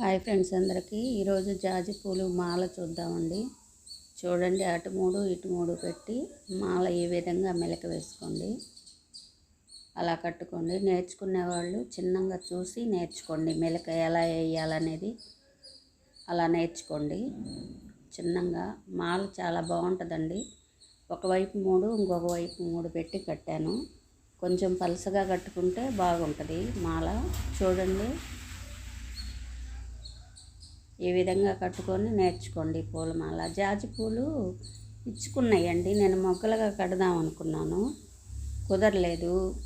Hi friends అందరికీ. ఈరోజు జాజి పూలు మాల చూద్దామండి. చూడండి అటు మూడు ఇటు మూడు పెట్టి మాల ఈ విధంగా మెలక వేసుకోండి. అలా కట్టుకోండి. నేర్చుకునే వాళ్ళు చిన్నగా చూసి నేర్చుకోండి. మెలక ఎలా వేయాలనేది అలా నేర్చుకోండి. చిన్నగా మాల చాలా బాగుంటుందండి. ఒకవైపు మూడు ఇంకొక వైపు మూడు పెట్టి కట్టాను. కొంచెం పలసగా కట్టుకుంటే బాగుంటుంది మాల. చూడండి. ఈ విధంగా కట్టుకొని నేర్చుకోండి పూలమాల జాజి పూలు ఇచ్చుకున్నాయండి. నేను మొగ్గలుగా కడదాం అనుకున్నాను. కుదరలేదు.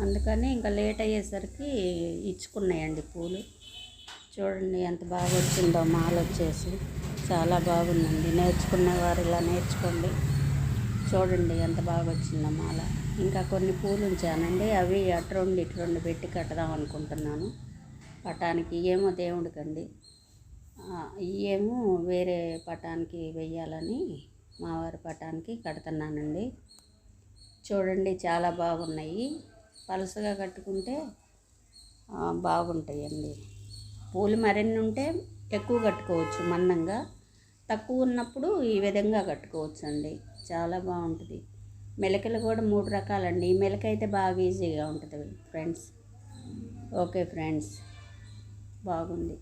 అందుకని ఇంకా లేట్ అయ్యేసరికి ఇచ్చుకున్నాయండి పూలు. చూడండి ఎంత బాగా వచ్చిందో మాల వచ్చేసి. చాలా బాగుందండి. నేర్చుకునేవారు ఇలా నేర్చుకోండి. చూడండి ఎంత బాగా వచ్చిందో మాల. ఇంకా కొన్ని పూలు ఉంచానండి. అవి అటు రెండు ఇటు రెండు పెట్టి కట్టదాం అనుకుంటున్నాను. పటానికి ఏమో దేవుడికండి. ఇవేమో వేరే పటానికి వెయ్యాలని మావారి పటానికి కడుతున్నానండి. చూడండి చాలా బాగున్నాయి. పలుసగా కట్టుకుంటే బాగుంటాయండి. పూలు మరిన్ని ఉంటే ఎక్కువ కట్టుకోవచ్చు మందంగా తక్కువ ఉన్నప్పుడు ఈ విధంగా కట్టుకోవచ్చు అండి చాలా బాగుంటుంది. మెలకలు కూడా మూడు రకాలండి. ఈ మెలక అయితే బాగా ఈజీగా ఉంటుంది ఫ్రెండ్స్ ఓకే ఫ్రెండ్స్ బాగుంది.